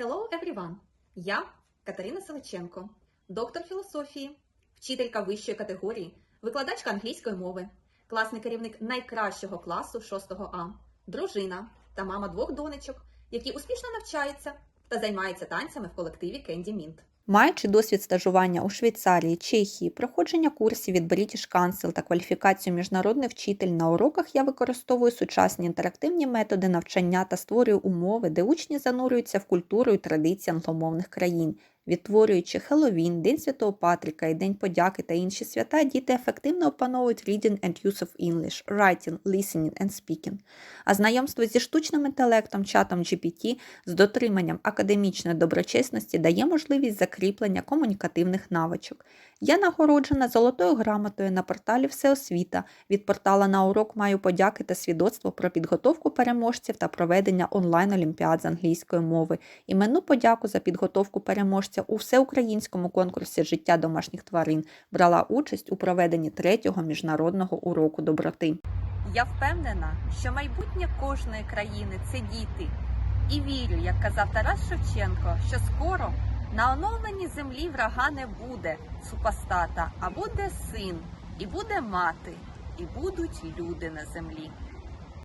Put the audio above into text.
Hello everyone! Я Катерина Савиченко, доктор філософії, вчителька вищої категорії, викладачка англійської мови, класний керівник найкращого класу 6 А, дружина та мама двох донечок, які успішно навчаються та займаються танцями в колективі Кенді Mint. Маючи досвід стажування у Швейцарії, Чехії, проходження курсів від British Council та кваліфікацію міжнародний вчитель на уроках, я використовую сучасні інтерактивні методи навчання та створюю умови, де учні занурюються в культуру і традиції англомовних країн. Відтворюючи Хеллоуін, День Святого Патріка і День подяки та інші свята, діти ефективно опановують reading and use of English, writing, listening and speaking. А знайомство зі штучним інтелектом, чатом GPT з дотриманням академічної доброчесності дає можливість закріплення комунікативних навичок. Я нагороджена золотою грамотою на порталі Всеосвіта. Від портала на урок маю подяки та свідоцтво про підготовку переможців та проведення онлайн-олімпіад з англійської мови. Іменну подяку за підготовку переможця у всеукраїнському конкурсі життя домашніх тварин брала участь у проведенні третього міжнародного уроку доброти. Я впевнена, що майбутнє кожної країни це діти. І вірю, як казав Тарас Шевченко, що скоро на оновленій землі врага не буде супостата, а буде син, і буде мати, і будуть люди на землі.